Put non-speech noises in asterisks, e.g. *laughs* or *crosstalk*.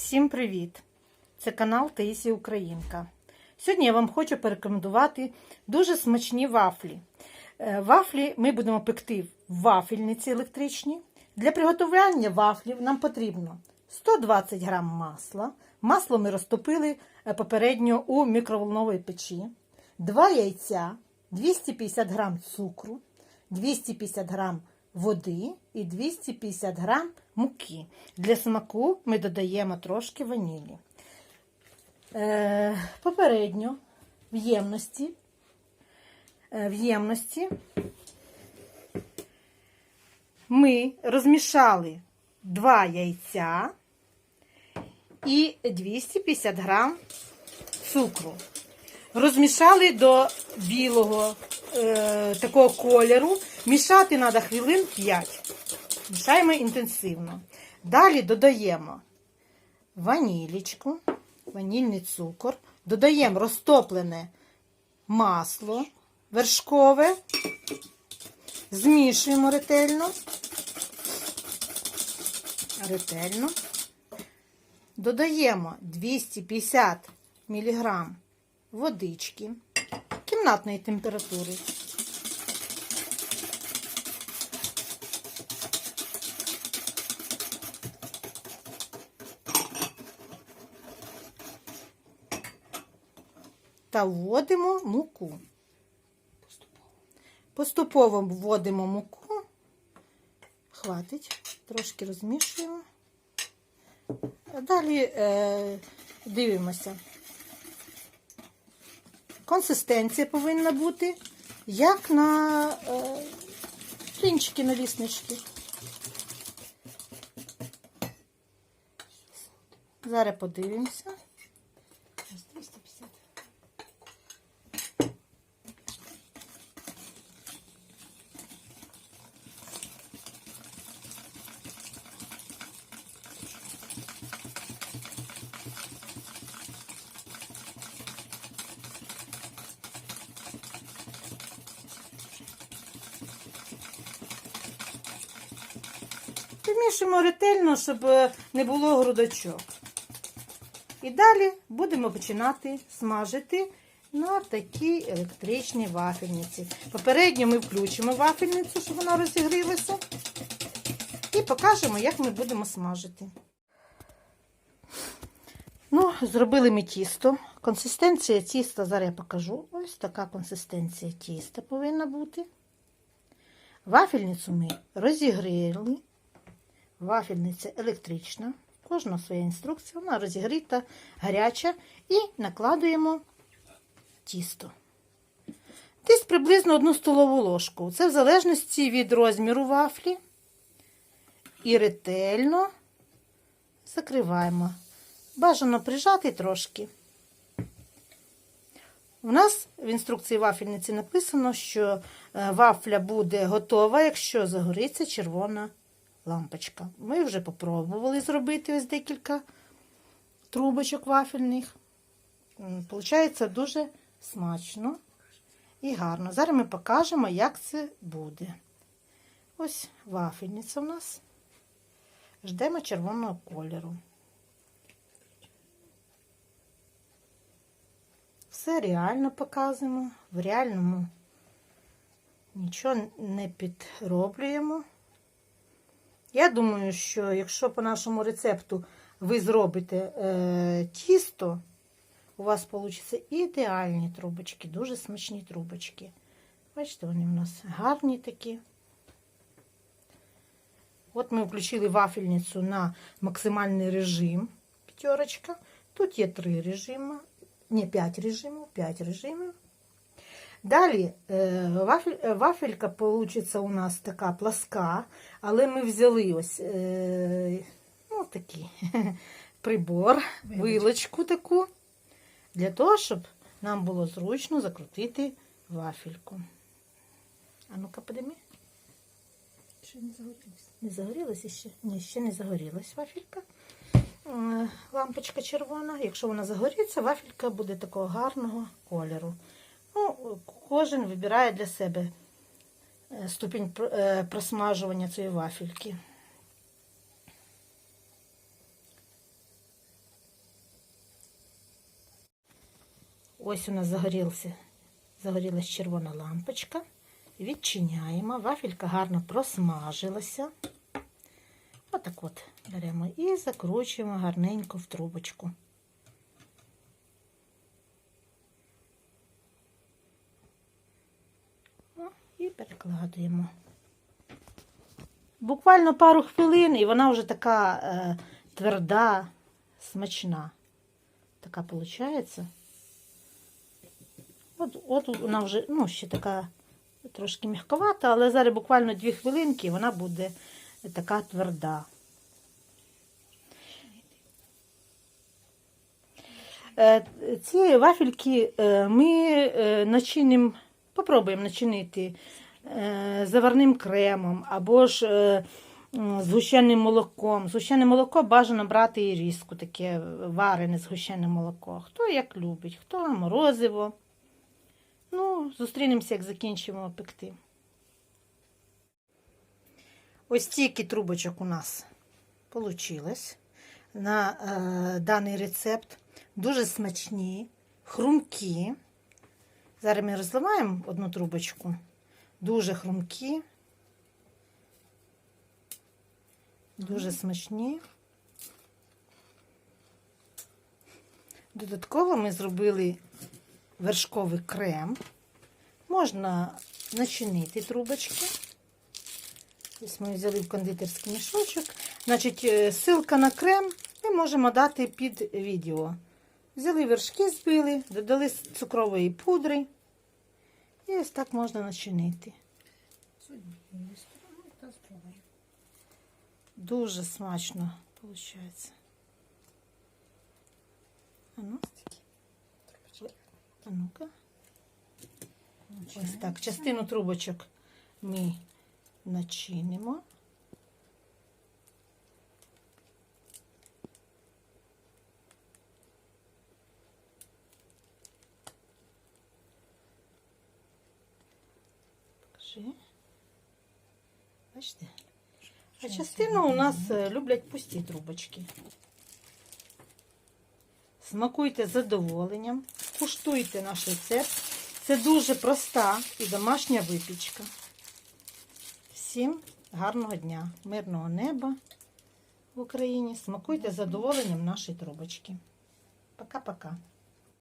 Всім привіт! Це канал Таїсі Українка. Сьогодні я вам хочу порекомендувати дуже смачні вафлі. Е, Вафлі ми будемо пекти в вафельниці електричній. Для приготування вафлів нам потрібно 120 г масла. Масло ми розтопили е, попередньо у мікроволновій печі, 2 яйця, 250 г цукру, 250 г води і 250 г муки. Для смаку ми додаємо трошки ванілі. Е, попередньо в ємності, е, в ємності ми розмішали 2 яйця і 250 грам цукру. Розмішали до білого е, такого кольору. Мішати треба хвилин 5. Мішаємо інтенсивно. Далі додаємо ванілічку, ванільний цукор, додаємо розтоплене масло вершкове, змішуємо ретельно. Ретельно. Додаємо 250 мг водички кімнатної температури. Та вводимо муку. Поступово вводимо муку. Хватить, трошки розмішуємо. Далі е, дивимося. Консистенція повинна бути, як на е, блінчики. Зараз подивимося. 250. Вимішуємо ретельно, щоб е, не було грудочок. І далі будемо починати смажити на такій електричній вафельниці. Попередньо ми включимо вафельницю, щоб вона розігрілася. І покажемо, як ми будемо смажити. Ну, зробили ми тісто. Консистенція тіста, зараз я покажу. Ось така консистенція тіста повинна бути. Вафельницю ми розігріли. Вафельниця електрична. Кожна своя інструкція, вона розігріта, гаряча. І накладуємо тісто. Десь приблизно одну столову ложку. Це в залежності від розміру вафлі. І ретельно закриваємо. Бажано прижати трошки. У нас в інструкції вафельниці написано, що е, вафля буде готова, якщо загориться червона лампочка. Ми вже попробували зробити ось декілька трубочок вафельних. Получається дуже смачно і гарно. Зараз ми покажемо, як це буде. Ось вафельниця у нас. Ждемо червоного кольору. Все реально показуємо. В реальному нічого не підроблюємо. Я думаю, що якщо по нашому рецепту ви зробите е, тісто, у вас вийде ідеальні трубочки, дуже смачні трубочки. Бачите, вони у нас гарні такі. От ми включили вафельницю на максимальний режим. П'ятерочка. Тут є три режими. Ні, п'ять режимів. П'ять режимів. Далі е, вафель, е, вафелька получиться у нас така пласка, але ми взяли ось е, ну, такий *laughs* прибор, вилочку таку, для того, щоб нам було зручно закрутити вафельку. А ну-ка, подими. Ще не загорілося. Не загорілася ще? Ні, ще не загорілась вафелька. Лампочка червона. Якщо вона загоріться, вафелька буде такого гарного кольору. Ну, Кожен вибирає для себе е, ступінь е, просмажування цієї вафельки. Ось у нас загорілася, загорілась червона лампочка. Відчиняємо, вафелька гарно просмажилася. Отак от беремо і закручуємо гарненько в трубочку. І перекладуємо. Буквально пару хвилин, і вона вже така е, тверда, смачна. Така виходить. От, от вона вже, ну, ще така трошки м'яковата, але зараз буквально дві хвилинки і вона буде така тверда. Е, Ці вафельки е, ми е, начинимо, попробуємо начинити е, заварним кремом або ж е, згущеним молоком. Згущене молоко бажано брати і різку, таке варене згущене молоко. Хто як любить, хто морозиво. Ну, зустрінемося, як закінчимо пекти. Ось стільки трубочок у нас вийшло на е, даний рецепт. Дуже смачні, хрумкі. Зараз ми розливаємо одну трубочку. Дуже хрумкі. Дуже смачні. Додатково ми зробили вершковий крем. Можна начинити трубочки. Ось ми взяли в кондитерський мішочок. Значить, е, ссылка на крем ми можемо дати під відео. Взяли вершки, збили, додали цукрової пудри. І ось так можна начинити. Дуже смачно виходить. А ну, а ну-ка. Ось так. Частину трубочок ми начинимо. Покажи. Бачите? А частину у нас е, люблять пусті трубочки. Смакуйте з задоволенням, куштуйте наш рецепт. Це дуже проста і домашня випічка. Всім гарного дня, мирного неба в Україні. Смакуйте з задоволенням наші трубочки. Пока-пока.